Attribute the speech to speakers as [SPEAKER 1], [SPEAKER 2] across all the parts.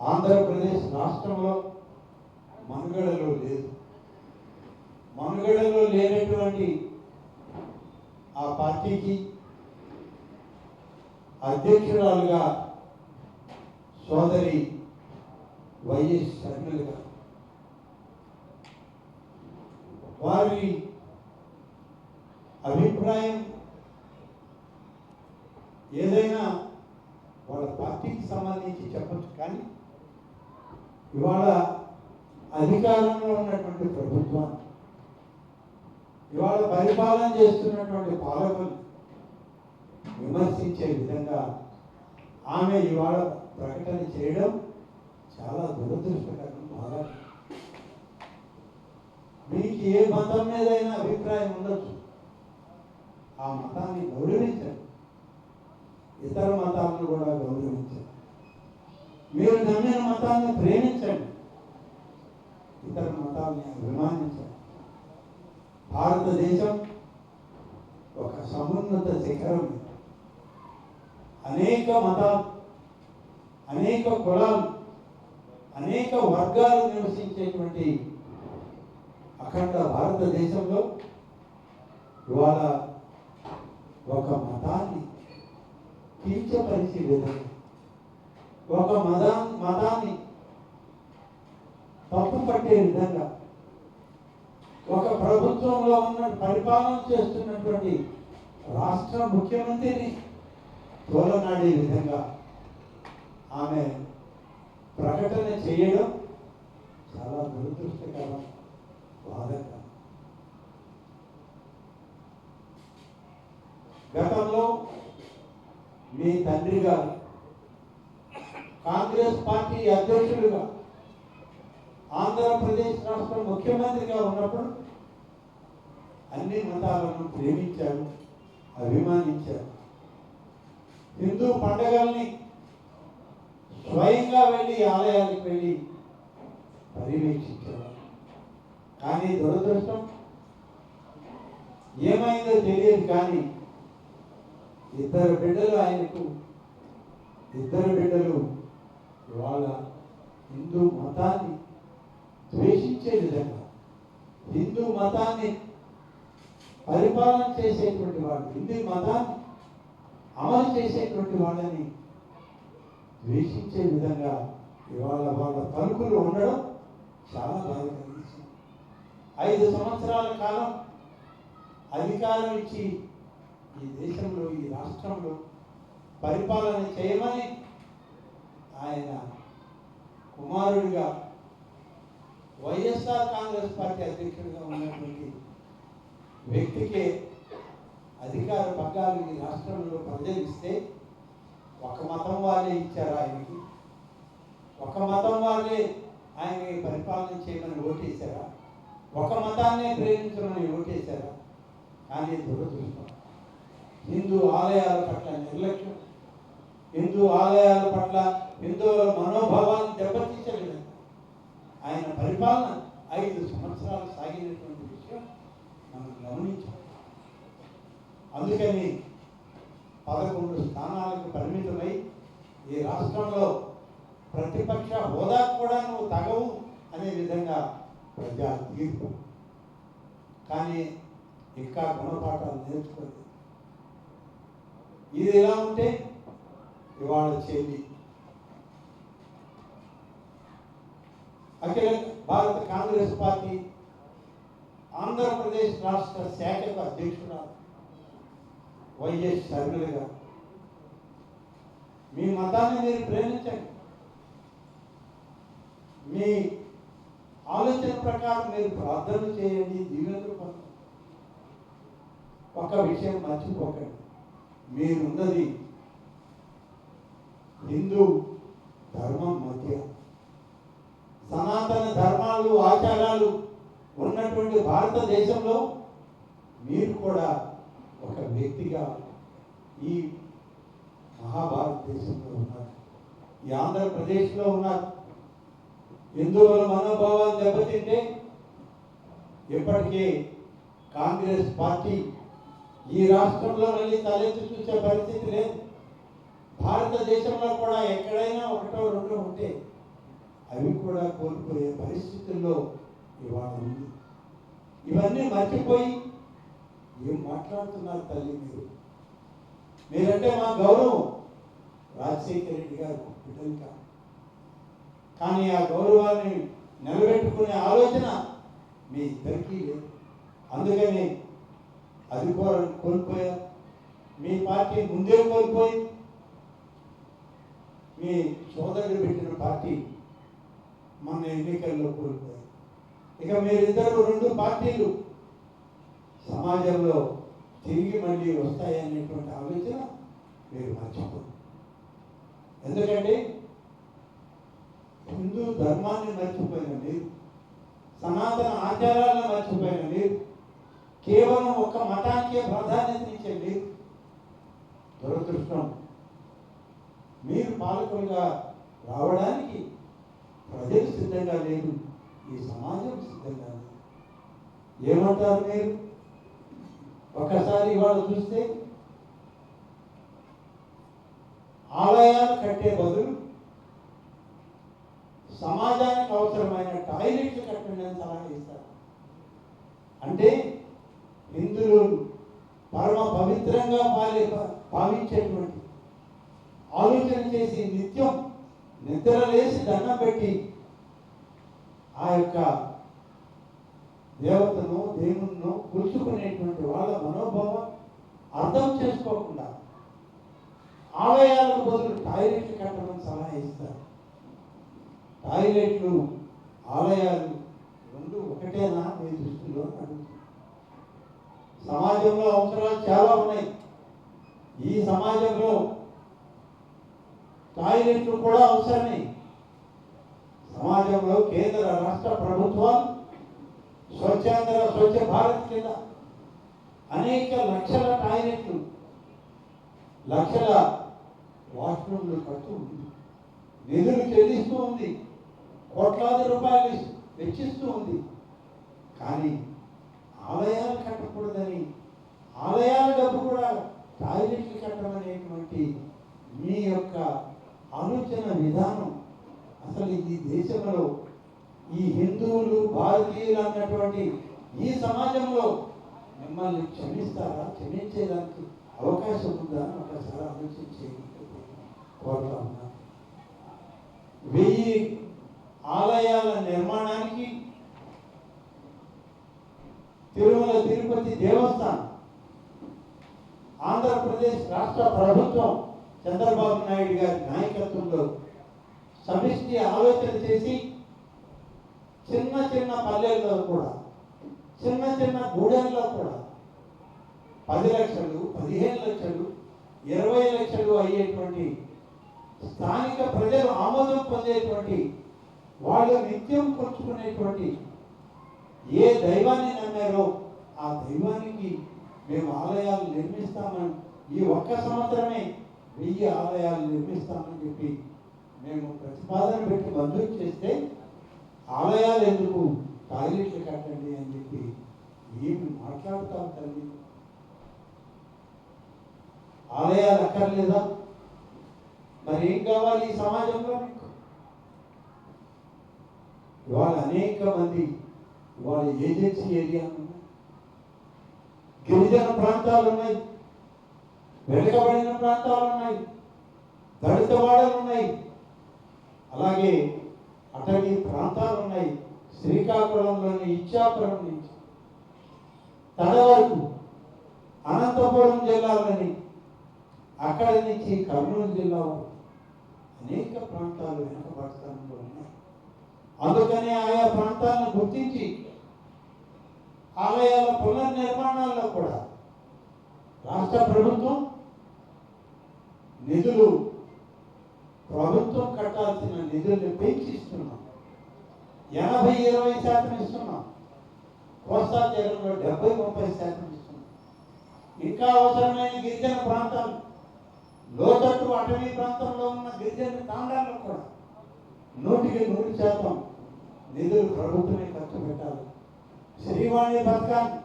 [SPEAKER 1] ఆంధ్రప్రదేశ్ రాష్ట్రంలో మనుగడలో లేదు. మనుగడలో లేనటువంటి ఆ పార్టీకి అధ్యక్షురాలుగా సోదరి వైఎస్ షర్మిల గారు. వారి అభిప్రాయం ఏదైనా వాళ్ళ పార్టీకి సంబంధించి చెప్పచ్చు. కానీ ఇవాళ అధికారంలో ఉన్నటువంటి ప్రభుత్వం ఇవాళ పరిపాలన చేస్తున్నటువంటి పాలకులు విమర్శించే విధంగా ఆమె ఇవాళ ప్రకటన చేయడం చాలా దురదృష్టకరం బాగా. మీకు ఏ మతం మీదైనా అభిప్రాయం ఉండొచ్చు. ఆ మతాన్ని గౌరవించండి. ఇతర మతాలను కూడా గౌరవించండి. మీరు నమ్మిన మతాలను ప్రేమించండి. ఇతర మతాల్ని అభిమానించండి. భారతదేశం ఒక సమున్నత శిఖరం. అనేక మతాలు అనేక కులాలు అనేక వర్గాలు నివసించేటువంటి అఖండ భారతదేశంలో ఇవాళ ఒక మతాన్ని కించపరిచే విధంగా ఒక మదా మతాన్ని తప్పు పట్టే విధంగా ఒక ప్రభుత్వంలో ఉన్న పరిపాలన చేస్తున్నటువంటి రాష్ట్ర ముఖ్యమంత్రిని తోలనాడే విధంగా ఆమె ప్రకటన చేయడం చాలా దురదృష్టకరం బాధకరం. గతంలో మీ తండ్రి గారు కాంగ్రెస్ పార్టీ అధ్యక్షుడిగా ఆంధ్రప్రదేశ్ రాష్ట్ర ముఖ్యమంత్రిగా ఉన్నప్పుడు అన్ని మతాలను ప్రేమించారు అభిమానించారు హిందూ పండగల్ని స్వయంగా వెళ్ళి ఆలయాలకు వెళ్ళి పర్యవేక్షించారు కానీ దురదృష్టం ఏమైందో తెలియదు కానీ ఇద్దరు బిడ్డలు ఆయనకు ఇద్దరు బిడ్డలు వాళ్ళ హిందూ మతాన్ని ద్వేషించే విధంగా హిందూ మతాన్ని పరిపాలన చేసేటువంటి వాళ్ళు హిందూ మతాన్ని అమలు చేసేటువంటి వాళ్ళని ద్వేషించే విధంగా ఇవాళ వాళ్ళ తలుపులు ఉండడం చాలా బాధ కలిగించింది ఐదు సంవత్సరాల కాలం అధికారం ఇచ్చి ఈ దేశంలో ఈ రాష్ట్రంలో పరిపాలన చేయమని ఆయన కుమారుడిగా వైఎస్ఆర్ కాంగ్రెస్ పార్టీ అధ్యక్షుడిగా ఉన్నటువంటి వ్యక్తికే అధికార పగ్గాలు ఈ రాష్ట్రంలో ప్రజలు ఇస్తే ఒక మతం వాళ్ళే ఇచ్చారు ఆయనకి. ఒక మతం వాళ్ళే ఆయన్ని పరిపాలన చేయమని ఓటేశారా? ఒక మతాన్నే ప్రేమించమని ఓటేశారా? కానీ దురదృష్టం. హిందూ ఆలయాల పట్ల నిర్లక్ష్యం. హిందూ ఆలయాల పట్ల ఎంతో మనోభావాన్ని దెబ్బతీసే విధంగా ఆయన పరిపాలన ఐదు సంవత్సరాలు సాగినటువంటి విషయం మనం గమనించాం అందుకని పదకొండు స్థానాలకు పరిమితమై ఈ రాష్ట్రంలో ప్రతిపక్ష హోదా కూడా నువ్వు తగవు అనే విధంగా ప్రజా తీర్పు. కానీ ఇంకా గుణపాఠాలు నేర్చుకోలేదు. ఇది ఎలా ఉంటే ఇవాళ చెల్లి అఖిల భారత కాంగ్రెస్ పార్టీ ఆంధ్రప్రదేశ్ రాష్ట్ర శాఖకు అధ్యక్షుడు వైఎస్ షర్మిల గారు. మీ మతాన్ని మీరు ప్రేమించండి. మీ ఆలోచన ప్రకారం మీరు ప్రార్థన చేయండి దీవెనలు పొందండి. ఒక విషయం మర్చిపోకండి. మీరున్నది హిందూ ధర్మం మధ్య. సనాతన ధర్మాలు ఆచారాలు ఉన్నటువంటి భారతదేశంలో మీరు కూడా ఒక వ్యక్తిగా ఈ మహాభారతదేశంలో ఉన్నారు. ఈ ఆంధ్రప్రదేశ్లో ఉన్నారు. హిందువుల మనోభావాలు దెబ్బతింటే ఇప్పటికే కాంగ్రెస్ పార్టీ ఈ రాష్ట్రంలో మళ్ళీ తలెత్తి చూసే పరిస్థితి లేదు. భారతదేశంలో కూడా ఎక్కడైనా ఒకటో రెండో ఉంటే అవి కూడా కోల్పోయే పరిస్థితుల్లో ఇవాళ ఉంది. ఇవన్నీ మర్చిపోయి ఏం మాట్లాడుతున్నారు తల్లి మీరు? మీరంటే మా గౌరవం. రాజశేఖర రెడ్డి గారు బిడ్డలు కాదు. కానీ ఆ గౌరవాన్ని నిలబెట్టుకునే ఆలోచన మీ ఇద్దరికీ లేదు. అందుకని అది కోల్పోయారు. మీ పార్టీ ముందే కోల్పోయి మీ సోదరుడు పెట్టిన పార్టీ మన ఎన్నికల్లో కోల్పోయారు. ఇక మీరిద్దరు రెండు పార్టీలు సమాజంలో తిరిగి మళ్ళీ వస్తాయనేటువంటి ఆలోచన మీరు మర్చిపోరు. ఎందుకంటే హిందూ ధర్మాన్ని మర్చిపోయిన మీరు సనాతన ఆచారాలను మర్చిపోయిన మీరు కేవలం ఒక మతానికే ప్రాధాన్యత ఇచ్చండి దురదృష్టం. మీరు పాలకులుగా రావడానికి ప్రజలు సిద్ధంగా లేదు ఈ సమాజం సిద్ధంగా లేదు. ఏమంటారు మీరు? ఒక్కసారి ఇవాళ చూస్తే ఆలయాలు కట్టే బదులు సమాజానికి అవసరమైన టాయిలెట్లు కట్టండి అని సలహా ఇస్తారు అంటే హిందువులు పరమ పవిత్రంగా పాలి భావించేటువంటి ఆలోచన చేసి నిత్యం నిద్ర లేచి దండం పెట్టి ఆ యొక్క దేవతను దేవుణ్ణు కూర్చుకునేటువంటి వాళ్ళ మనోభావం అర్థం చేసుకోకుండా ఆలయాలకు బదులు టాయిలెట్లు కట్టమని సలహా ఇస్తారు. టాయిలెట్లు ఆలయాలు రెండు ఒకటేనా మీ దృష్టిలో సమాజంలో అవసరాలు చాలా ఉన్నాయి. ఈ సమాజంలో టాయిలెట్లు కూడా అవసరమే. సమాజంలో కేంద్ర రాష్ట్ర ప్రభుత్వాలు స్వచ్ఛాంధ్ర స్వచ్ఛ భారత్ కింద అనేక లక్షల టాయిలెట్లు లక్షల వాష్రూమ్లు కడుతూ ఉంది. నిధులు చెల్లిస్తూ ఉంది. కోట్లాది రూపాయలు వెచ్చిస్తూ ఉంది. కానీ ఆలయాలు కట్టకూడదని ఆలయాల డబ్బు కూడా టాయిలెట్లు కట్టమనేటువంటి మీ యొక్క ఆలోచన విధానం అసలు ఈ దేశంలో ఈ హిందువులు భారతీయులు అన్నటువంటి ఈ సమాజంలో మిమ్మల్ని క్షమిస్తారా? క్షమించేదానికి అవకాశం ఉందా అని ఒకసారి ఆలోచించే కోరుతా ఉన్నా. వెయ్యి ఆలయాల నిర్మాణానికి తిరుమల తిరుపతి దేవస్థానం ఆంధ్రప్రదేశ్ రాష్ట్ర ప్రభుత్వం చంద్రబాబు నాయుడు గారి నాయకత్వంలో సమిష్టి ఆలోచన చేసి చిన్న చిన్న పల్లెల్లో కూడా చిన్న చిన్న గూడెల్లో కూడా పది లక్షలు పదిహేను లక్షలు ఇరవై లక్షలు అయ్యేటువంటి స్థానిక ప్రజలు ఆమోదం పొందేటువంటి వాళ్ళు నిత్యం కొలుచుకునేటువంటి ఏ దైవాన్ని నమ్మారో ఆ దైవానికి మేము ఆలయాలు నిర్మిస్తామని ఈ ఒక్క సంవత్సరమే వెయ్యి ఆలయాలు నిర్మిస్తామని చెప్పి మేము ప్రతిపాదన పెట్టి మంజూరు చేస్తే ఆలయాలు ఎందుకు టాయిలెట్లు కట్టండి అని చెప్పి ఏమి మాట్లాడుతాం తల్లి? ఆలయాలు అక్కర్లేదా? మరి ఏం కావాలి ఈ సమాజంలో మీకు? ఇవాళ అనేక మంది ఇవాళ ఏజెన్సీ ఏరియా ఉన్నాయి. గిరిజన ప్రాంతాలు ఉన్నాయి. వెనుకబడిన ప్రాంతాలు ఉన్నాయి దళిత వాడలు ఉన్నాయి అలాగే అటవీ ప్రాంతాలు ఉన్నాయి శ్రీకాకుళంలోని ఇచ్చాపురం నుంచి. తడ వరకు అనంతపురం జిల్లాలోని అక్కడి నుంచి కర్నూలు జిల్లా అనేక ప్రాంతాలు వెనుకబడతానంలో ఉన్నాయి. అందుకని ఆయా ప్రాంతాలను గుర్తించి ఆలయాల పునర్నిర్మాణాల్లో కూడా రాష్ట్ర ప్రభుత్వం నిధులు ప్రభుత్వం కట్టాల్సిన నిధుల్ని పెంచి ఇస్తున్నాం ఎనభై ఇరవై శాతం ఇస్తున్నాం. కోస్తా తీరంలో డెబ్బై ముప్పై శాతం ఇస్తున్నాం. ఇంకా అవసరమైన గిరిజన ప్రాంతాలు లోతట్టు అటవీ ప్రాంతంలో ఉన్న గిరిజన తాండాల్లో కూడా నూటికి నూరు శాతం నిధులు ప్రభుత్వమే ఖర్చు పెట్టాలి. శ్రీవాణి పథకాన్ని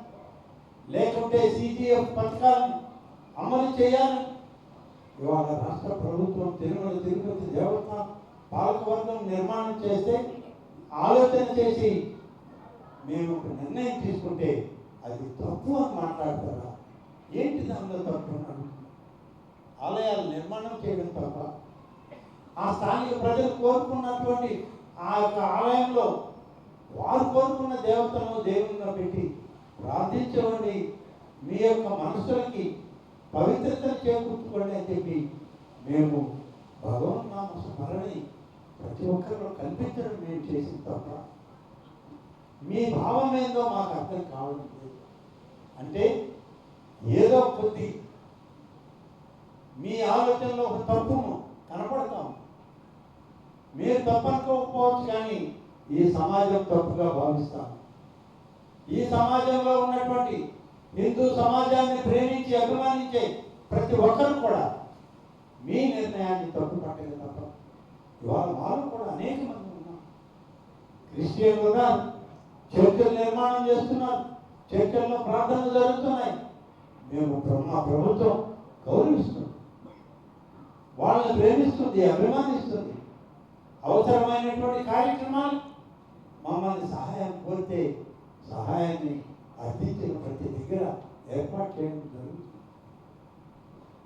[SPEAKER 1] లేకుంటే సిజిఎఫ్ పథకాన్ని అమలు చేయాలి ఇవాళ రాష్ట్ర ప్రభుత్వం తిరుమల తిరుపతి దేవస్థానం పాలకవర్గం నిర్మాణం చేస్తే ఆలోచన చేసి మేము ఒక నిర్ణయం తీసుకుంటే అది తప్పు అని మాట్లాడతారా? ఏంటి దానిలో తప్పు అని ఆలయాలు నిర్మాణం చేయడం తప్ప ఆ స్థానిక ప్రజలు కోరుకున్నటువంటి ఆ యొక్క ఆలయంలో వారు కోరుకున్న దేవతను దేవునిగా పెట్టి ప్రార్థించవండి మీ యొక్క మనసులకి పవిత్రతను చేకూర్చుకోండి అని చెప్పి మేము భగవన్నామ స్మరణి ప్రతి ఒక్కరిలో కల్పించడం మేము చేసిన తప్ప మీ భావం ఏందో మాకు అర్థం కావడం లేదు. అంటే ఏదో కొద్ది మీ ఆలోచనలో ఒక తప్పును కనపడతాం. మీరు తప్పనుకోకపోవచ్చు కానీ ఈ సమాజం తప్పుగా భావిస్తాం. ఈ సమాజంలో ఉన్నటువంటి హిందూ సమాజాన్ని ప్రేమించి అభిమానించే ప్రతి ఒక్కరు కూడా మీ నిర్ణయాన్ని తప్పు పట్టలేదు తప్ప ఇవాళ వాళ్ళు కూడా అనేక మంది ఉన్నారు. క్రిస్టియన్లు ఉన్నారు చర్చలు నిర్మాణం చేస్తున్నారు చర్చల్లో ప్రార్థనలు జరుగుతున్నాయి. మేము మా ప్రభుత్వం గౌరవిస్తుంది వాళ్ళని ప్రేమిస్తుంది అభిమానిస్తుంది. అవసరమైనటువంటి కార్యక్రమాలు మమ్మల్ని సహాయం కోరితే సహాయాన్ని అర్థించిన ప్రతి దగ్గర ఏర్పాటు చేయడం జరుగుతుంది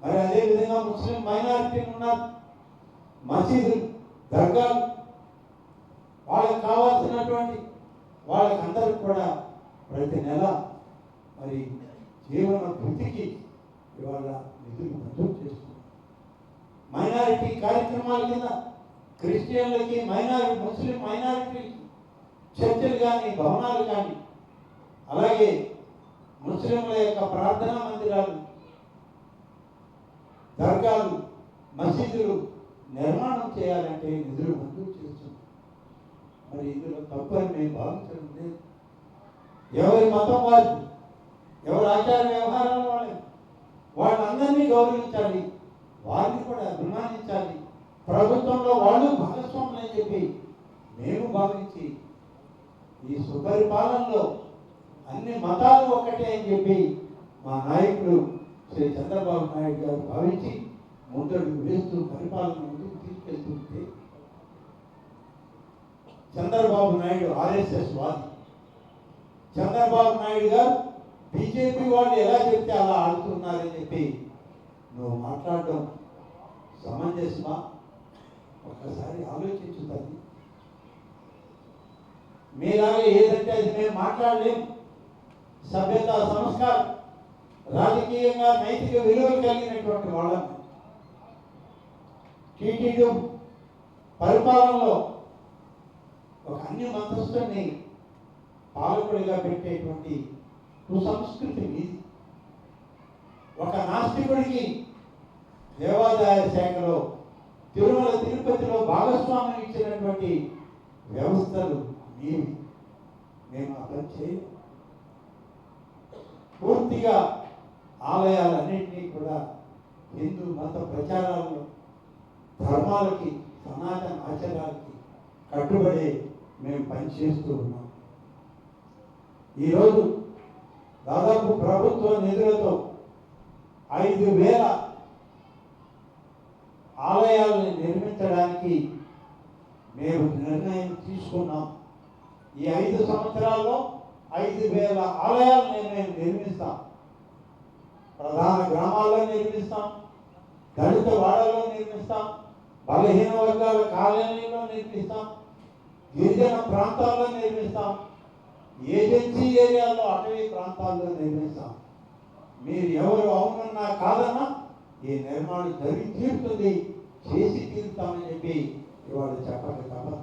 [SPEAKER 1] మరి అదేవిధంగా ముస్లిం మైనారిటీలు ఉన్నారు మసీదులు దర్గాలు వాళ్ళకి కావాల్సినటువంటి వాళ్ళకందరికి కూడా ప్రతి నెల మరి జీవన వృద్ధికి ఇవాళ నిధులు మంజూరు చేస్తున్నారు. మైనారిటీ కార్యక్రమాల కింద క్రిస్టియన్లకి మైనారిటీ ముస్లిం మైనారిటీ చర్చలు కానీ భవనాలు కానీ అలాగే ముస్లింల యొక్క ప్రార్థనా మందిరాలు దర్గాలు మసీదులు నిర్మాణం చేయాలంటే నిధులు మంజూరు చేస్తుంది మరి ఇందులో తప్పని మేము భావించడం లేదు. ఎవరి మతం వారి ఎవరి ఆచార వ్యవహారాల వాళ్ళు వాళ్ళందరినీ గౌరవించాలి వారిని కూడా అభిమానించాలి. ప్రభుత్వంలో వాళ్ళు భాగస్వాములు అని చెప్పి మేము భావించి ఈ సుపరిపాలనలో అన్ని మతాలు ఒక్కటే అని చెప్పి మా నాయకుడు శ్రీ చంద్రబాబు నాయుడు గారు భావించి ముందడుగు వేస్తూ పరిపాలన ముందుకు తీసుకెళ్తుంటే చంద్రబాబు నాయుడు ఆర్ఎస్ఎస్ వాది. చంద్రబాబు నాయుడు గారు బీజేపీ వాళ్ళు ఎలా చెప్తే అలా ఆడుతున్నారని చెప్పి నువ్వు మాట్లాడడం సమంజసమా? ఒక్కసారి ఆలోచించు తల్లి. మీలాగా ఏదంటే అది మేము మాట్లాడలేం. సభ్యత సంస్కారం రాజకీయంగా నైతిక విలువలు కలిగినటువంటి వాళ్ళని టీటీడీ పరిపాలనలో ఒక అన్య మతస్థుని పాలకుడిగా పెట్టేటువంటి కుసంస్కృతి మీది ఒక నాస్తికుడికి దేవాదాయ శాఖలో తిరుమల తిరుపతిలో భాగస్వామ్యం ఇచ్చినటువంటి వ్యవస్థలు మీవి మేము అర్థం చేయం పూర్తిగా ఆలయాలన్నింటినీ కూడా హిందూ మత ప్రచారాలను ధర్మాలకి సనాతన ఆచారాలకి కట్టుబడి మేము పనిచేస్తూ ఉన్నాం. ఈరోజు దాదాపు ప్రభుత్వ నిధులతో ఐదు వేల ఆలయాలను నిర్మించడానికి మేము నిర్ణయం తీసుకున్నాం. ఈ ఐదు సంవత్సరాల్లో ఐదు వేల ఆలయాలను మేము నిర్మిస్తాం. ప్రధాన గ్రామాల్లో నిర్మిస్తాం. దళిత వాడల్లో నిర్మిస్తాం. బలహీన వర్గాల కాలనీలో నిర్మిస్తాం. గిరిజన ప్రాంతాల్లో నిర్మిస్తాం. ఏజెన్సీ ఏరియాలో అటవీ ప్రాంతాల్లో నిర్మిస్తాం. మీరు ఎవరు అవునన్నా కాదన్నా ఈ నిర్మాణం జరిగి తీరుతుంది. చేసి తీరుతామని చెప్పి ఇవాళ చెప్పక కదా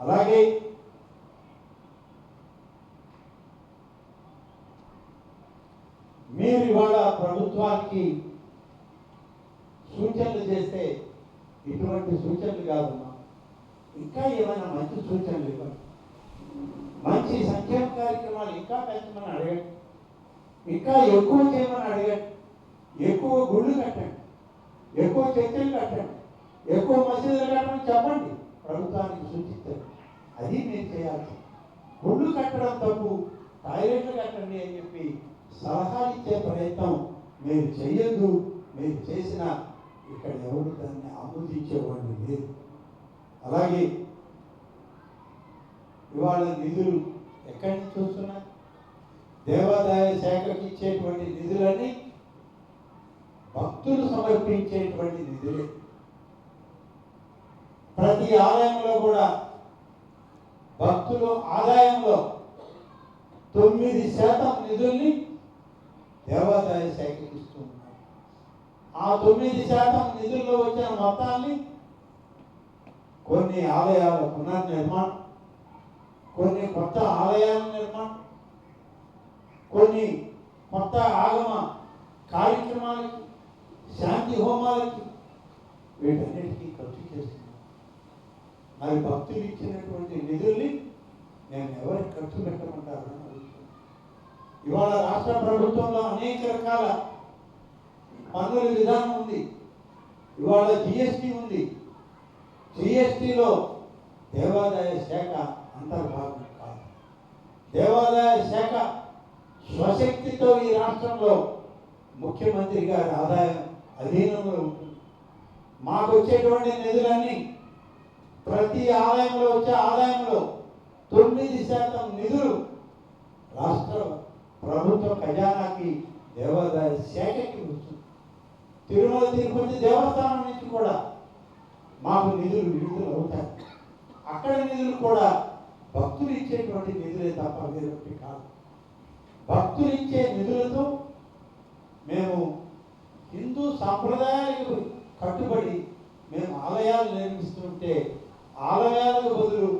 [SPEAKER 1] అలాగే మీరు ఇవాళ ప్రభుత్వానికి సూచనలు చేస్తే ఇటువంటి సూచనలు కాదమ్మా. ఇంకా ఏమైనా మంచి సూచనలు ఇవ్వండి. మంచి సంక్షేమ కార్యక్రమాలు ఇంకా పెంచమని అడగండి. ఇంకా ఎక్కువ చేయమని అడగండి. ఎక్కువ గుళ్ళు కట్టండి. ఎక్కువ చర్చలు కట్టండి. ఎక్కువ మసీదులు కట్టమని చెప్పండి. ప్రభుత్వానికి సూచించండి అది మీరు చేయాల్సి గుళ్ళు కట్టడం తప్పు. టాయిలెట్లు కట్టండి అని చెప్పి సలహాలు ఇచ్చే ప్రయత్నం మీరు చేయొద్దు మీరు చేసిన ఇక్కడ ఎవరు దాన్ని ఆమోదించేవాళ్ళు లేదు అలాగే ఇవాళ నిధులు ఎక్కడి నుంచి వస్తున్నాయి? దేవాదాయ శాఖకి ఇచ్చేటువంటి నిధులన్నీ భక్తులు సమర్పించేటువంటి నిధులే. ప్రతి ఆలయంలో కూడా భక్తులు ఆదాయంలో తొమ్మిది శాతం నిధులు దేవాదాయ శాఖకి ఇస్తూ ఉన్నారు. ఆ తొమ్మిది శాతం నిధుల్లో వచ్చిన మొత్తాన్ని కొన్ని ఆలయాల పునర్నిర్మాణం కొన్ని కొత్త ఆలయాల నిర్మాణం కొన్ని కొత్త ఆగమ కార్యక్రమాలకి శాంతి హోమాలకి వీటన్నిటికీ ఖర్చు చేస్తున్నాం మరి భక్తులు ఇచ్చినటువంటి నిధుల్ని నేను ఎవరికి ఖర్చు పెట్టమంటారు? ఇవాళ రాష్ట్ర ప్రభుత్వంలో అనేక రకాల పన్నుల విధానం ఉంది. ఇవాళ జిఎస్టి ఉంది. జిఎస్టిలో దేవాదాయ శాఖ అంతర్భాగం కాదు. దేవాదాయ శాఖ స్వశక్తితో ఈ రాష్ట్రంలో ముఖ్యమంత్రి గారి ఆదాయం అధీనంలో ఉంటుంది. మాకు వచ్చేటువంటి నిధులన్నీ ప్రతి ఆలయంలో వచ్చే ఆదాయంలో తొమ్మిది శాతం నిధులు రాష్ట్ర ప్రభుత్వ ఖజానాకి దేవాదాయ శాఖకి వస్తుంది. తిరుమల తిరుపతి దేవస్థానం నుంచి కూడా మాకు నిధులు విడుదల అవుతాయి. అక్కడ నిధులు కూడా భక్తులు ఇచ్చేటువంటి నిధులే తప్ప వేరొకటి కాదు. భక్తులు ఇచ్చే నిధులతో మేము హిందూ సాంప్రదాయాలకు కట్టుబడి మేము ఆలయాలు నిర్మిస్తుంటే ఆలయాలకు బదులు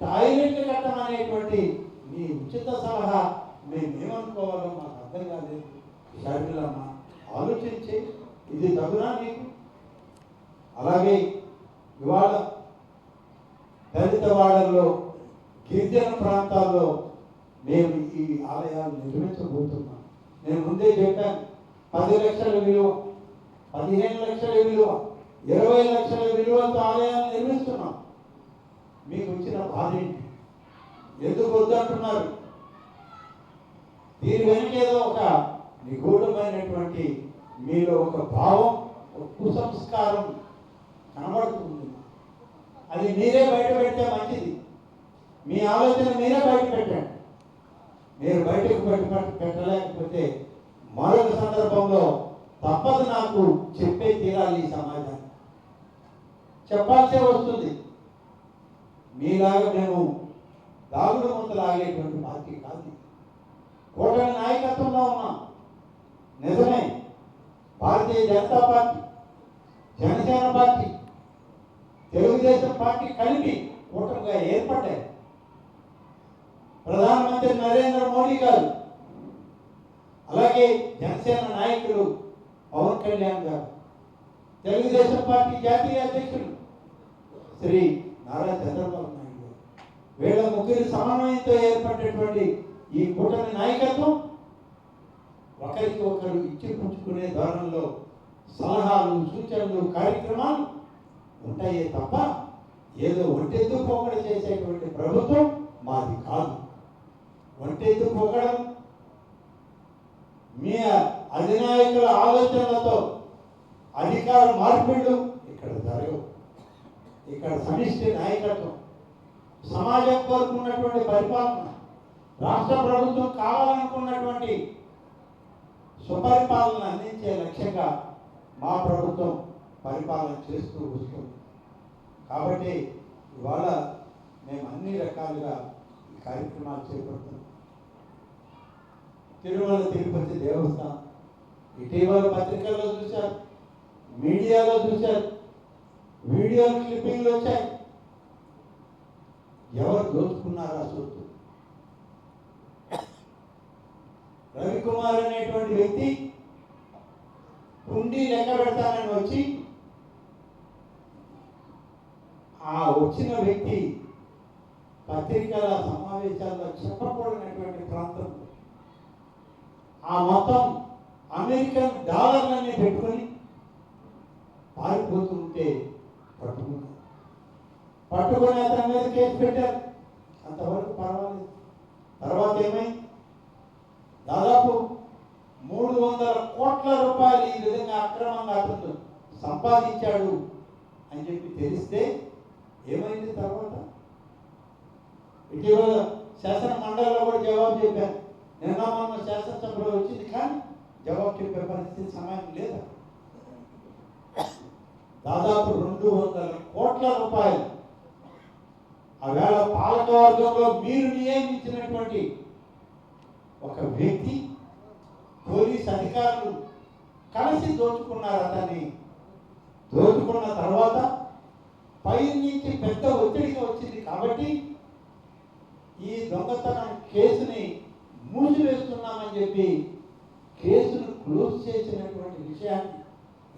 [SPEAKER 1] టాయిలెట్లు కట్టమనేటువంటి మీ ఉచిత సలహా మేము ఏమనుకోవాలో మాకు అర్థం కాలేదు. షర్మిలమ్మ ఆలోచించి. ఇది తగునా నీకు? అలాగే ఇవాళ దళిత వాడల్లో గిరిజన ప్రాంతాల్లో మేము ఈ ఆలయాలు నిర్మించబోతున్నాం నేను ముందే చెప్పాను పది లక్షల విలువ పదిహేను లక్షల విలువ ఇరవై లక్షల విలువతో ఆలయాలు నిర్మిస్తున్నాం. మీకు వచ్చిన బాధ ఏంటి? ఎందుకు వద్దంటున్నారు? దీని వెనుక ఏదో ఒక నిగూఢమైనటువంటి మీలో ఒక భావం ఒక కుసంస్కారం కనబడుతుంది. అది మీరే బయట పెడితే మంచిది. మీ ఆలోచన మీరే బయట పెట్టండి. మీరు బయటకు బయట పెట్టలేకపోతే మరొక సందర్భంలో తప్పదు నాకు చెప్పే తీరాలి ఈ సమాజాన్ని చెప్పాల్సే వస్తుంది. మీలాగా మేము దాగుడు ముందు లాగేటువంటి పార్టీ కాదు కూటమి నాయకత్వంలో ఉన్నాం. నిజమే. Bharatiya Janata party Janasena party Telugu Desam party కలిపి కూటమిగా ఏర్పడ్డాయి. ప్రధానమంత్రి నరేంద్ర మోడీ గారు అలాగే జనసేన నాయకులు పవన్ కళ్యాణ్ గారు తెలుగుదేశం పార్టీ జాతీయ అధ్యక్షుడు శ్రీ నారా చంద్రబాబు నాయుడు వీళ్ళ ముగ్గురు సమన్వయంతో ఏర్పడినటువంటి ఈ కూటమి నాయకత్వం ఒకరికి ఒకరు ఇచ్చి పుచ్చుకునే ధోరణిలో సలహాలు సూచనలు కార్యక్రమాలు ఉంటాయే తప్ప ఏదో ఒంటెద్దు పొగడ చేసేటువంటి ప్రభుత్వం మాది కాదు. ఒంటెద్దు పొగడం మీ అధినాయకుల ఆలోచనలతో అధికార మార్పిళ్ళు ఇక్కడ జరగవు. ఇక్కడ సమిష్టి నాయకత్వం సమాజం కోరుకున్నటువంటి పరిపాలన రాష్ట్ర ప్రభుత్వం కావాలనుకున్నటువంటి సుపరిపాలన అందించే లక్ష్యంగా మా ప్రభుత్వం పరిపాలన చేస్తూ వస్తుంది. కాబట్టి ఇవాళ మేము అన్ని రకాలుగా ఈ కార్యక్రమాలు చేపడుతున్నాం. తిరుమల తిరుపతి దేవస్థానం. ఇటీవల పత్రికల్లో చూశారు మీడియాలో చూశారు వీడియో క్లిప్పింగ్లు వచ్చాయి. ఎవరు దోచుకున్నారా చూస్తూ రవికుమార్ అనేటువంటి వ్యక్తి హుండీ లెక్క పెడతానని వచ్చి ఆ వచ్చిన వ్యక్తి పత్రికల సమావేశాల్లో చెప్పకూడనటువంటి ప్రాంతం. ఆ మొత్తం అమెరికన్ డాలర్లన్నీ పెట్టుకొని పారిపోతుంటే పట్టుకున్నారు పట్టుకొని అతని మీద కేసు పెట్టారు. అంతవరకు పర్వాలేదు. తర్వాత ఏమైంది? దాదాపు మూడు వందల కోట్ల రూపాయలు ఈ విధంగా అక్రమంగా అతను సంపాదించాడు అని చెప్పి తెలిస్తే ఏమైంది తర్వాత? ఇటీవల శాసన మండలిలో కూడా జవాబు చెప్పాను. నిన్న మొన్న శాసనసభలో వచ్చింది కానీ జవాబు చెప్పే పరిస్థితి సమయం లేదు? దాదాపు రెండు వందల కోట్ల రూపాయలు. ఆవేళ పాలకవర్గంలో మీరు నియమించినటువంటి ఒక వ్యక్తి పోలీస్ అధికారులు కలిసి దోచుకున్నారు అతన్ని. దోచుకున్న తర్వాత పై నుంచి పెద్ద ఒత్తిడిగా వచ్చింది కాబట్టి ఈ దొంగతనం కేసుని మూసివేస్తున్నామని చెప్పి కేసును క్లోజ్ చేసినటువంటి విషయాన్ని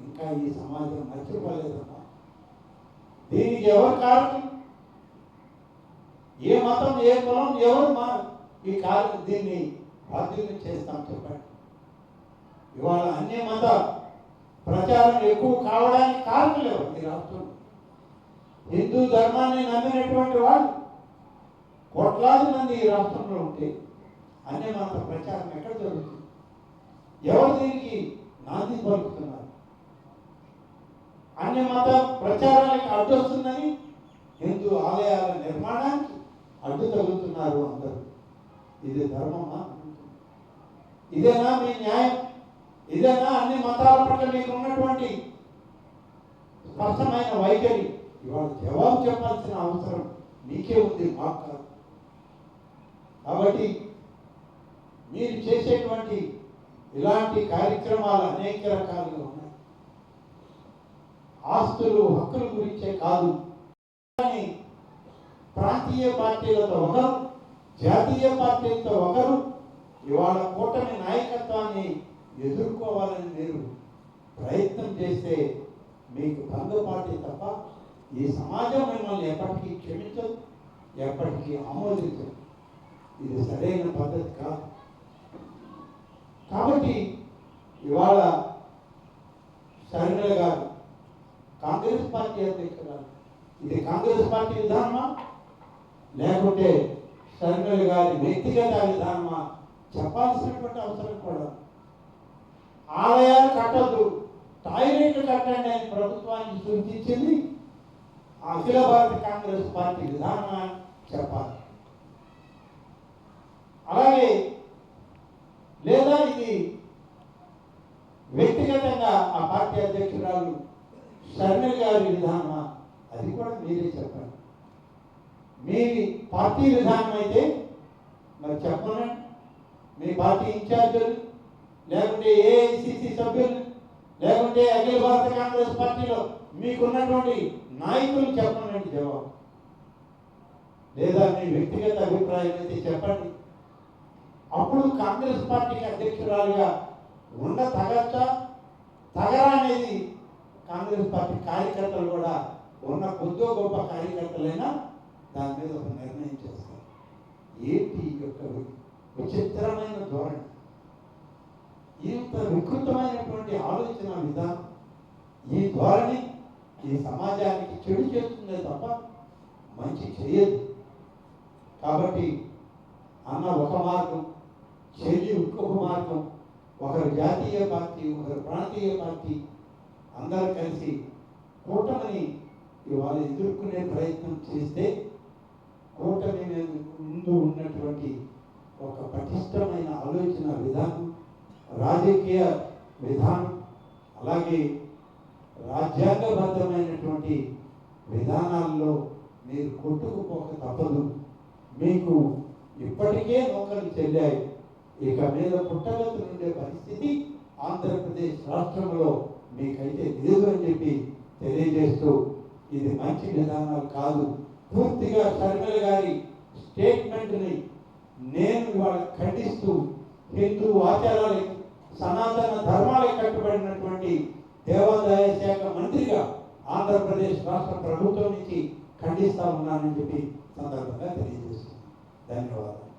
[SPEAKER 1] ఇంకా ఈ సమాజం మర్చిపోలేదమ్మా. దీనికి ఎవరు కారణం? ఏ మతం ఏ కులం ఎవరు మా ఈ కారణం దీన్ని బాధ్యత చేస్తాం చెప్పండి. ఇవాళ అన్ని మత ప్రచారం ఎక్కువ కావడానికి కారణం లేవు ఈ రాష్ట్రంలో హిందూ ధర్మాన్ని నమ్మినటువంటి వాళ్ళు కోట్లాది మంది ఈ రాష్ట్రంలో ఉంటే అన్ని మత ప్రచారం ఎక్కడ జరుగుతుంది? ఎవరు దీనికి నాంది పలుకుతున్నారు? అన్ని మత ప్రచారానికి అడ్డొస్తుందని హిందూ ఆలయాల నిర్మాణానికి అడ్డు తగులుతున్నారు అందరూ. ఇది ధర్మమా? ఇదేనా మీ న్యాయం? ఇదేనా అన్ని మతాల పట్ల మీకు ఉన్నటువంటి స్పష్టమైన వైఖరి? ఇవాళ జవాబు చెప్పాల్సిన అవసరం మీకే ఉంది మాకు కాదు. కాబట్టి మీరు చేసేటువంటి ఇలాంటి కార్యక్రమాలు అనేక రకాలుగా ఉన్నాయి. ఆస్తులు హక్కుల గురించే కాదు. కానీ ప్రాంతీయ పార్టీలతో ఒకరు జాతీయ పార్టీలతో ఒకరు ఇవాళ కూటమి నాయకత్వాన్ని ఎదుర్కోవాలని మీరు ప్రయత్నం చేస్తే మీకు భంగపాటి తప్ప ఈ సమాజం మిమ్మల్ని ఎప్పటికీ క్షమించదు ఎప్పటికీ ఆమోదించదు. ఇది సరైన పద్ధతి కాదు. కాబట్టి ఇవాళ శరణ్య గారు కాంగ్రెస్ పార్టీ అధ్యక్షురాలు. ఇది కాంగ్రెస్ పార్టీ విధానమా? లేకుంటే శరణ్య గారి వ్యక్తిగత విధానమా? చెప్పాల్సినటువంటి అవసరం కూడా. ఆలయాలు కట్టద్దు. టాయిలెట్లు కట్టండి అని ప్రభుత్వానికి సూచించింది. అఖిల భారత కాంగ్రెస్ పార్టీ విధానం అని చెప్పాలి. అలాగే లేదా ఇది వ్యక్తిగతంగా ఆ పార్టీ అధ్యక్షురాలు షర్మిల గారి విధానమా? అది కూడా మీరే చెప్పండి. మీ పార్టీ విధానం అయితే మరి చెప్పండి మీ పార్టీ ఇన్ఛార్జీలు లేకుంటే ఏఐసిసి సభ్యులు లేకుంటే అఖిల భారత కాంగ్రెస్ పార్టీలో మీకున్నటువంటి నాయకులు చెప్పండి జవాబు? లేదా మీ వ్యక్తిగత అభిప్రాయం అయితే చెప్పండి. అప్పుడు కాంగ్రెస్ పార్టీకి అధ్యక్షురాలుగా ఉండ తగచ్చా? తగరా అనేది కాంగ్రెస్ పార్టీ కార్యకర్తలు కూడా ఉన్న కొద్దో గొప్ప కార్యకర్తలైనా దాని మీద ఒక నిర్ణయం చేస్తారు. ఏంటి యొక్క విచిత్రమైన ధోరణి. ఇంత వికృతమైనటువంటి ఆలోచన విధానం ఈ ధోరణి ఈ సమాజానికి చెడు చేస్తుందే తప్ప మంచి చేయదు. కాబట్టి అన్న ఒక మార్గం చెల్లి ఇంకొక మార్గం ఒకరు జాతీయ పార్టీ ఒకరు ప్రాంతీయ పార్టీ అందరూ కలిసి కూటమిని ఇవాళ ఎదుర్కొనే ప్రయత్నం చేస్తే కూటమి ముందు ఉన్నటువంటి ఒక పటిష్టమైన ఆలోచన విధానం రాజకీయ విధానం అలాగే రాజ్యాంగబద్ధమైనటువంటి విధానాల్లో మీరు కొట్టుకుపోక తప్పదు. మీకు ఇప్పటికే నౌకలు చెల్లాయి. ఇక మీద పుట్టగతి ఉండే పరిస్థితి ఆంధ్రప్రదేశ్ రాష్ట్రంలో మీకైతే లేదు అని చెప్పి తెలియజేస్తూ ఇది మంచి విధానాలు కాదు. పూర్తిగా శర్మిల గారి స్టేట్మెంట్ని నేను ఇవాళ ఖండిస్తూ హిందూ ఆచారాలకి సనాతన ధర్మాలకు కట్టుబడినటువంటి దేవాదాయ శాఖ మంత్రిగా ఆంధ్రప్రదేశ్ రాష్ట్ర ప్రభుత్వం నుంచి ఖండిస్తా ఉన్నానని చెప్పి సందర్భంగా తెలియజేస్తున్నాను. ధన్యవాదాలు.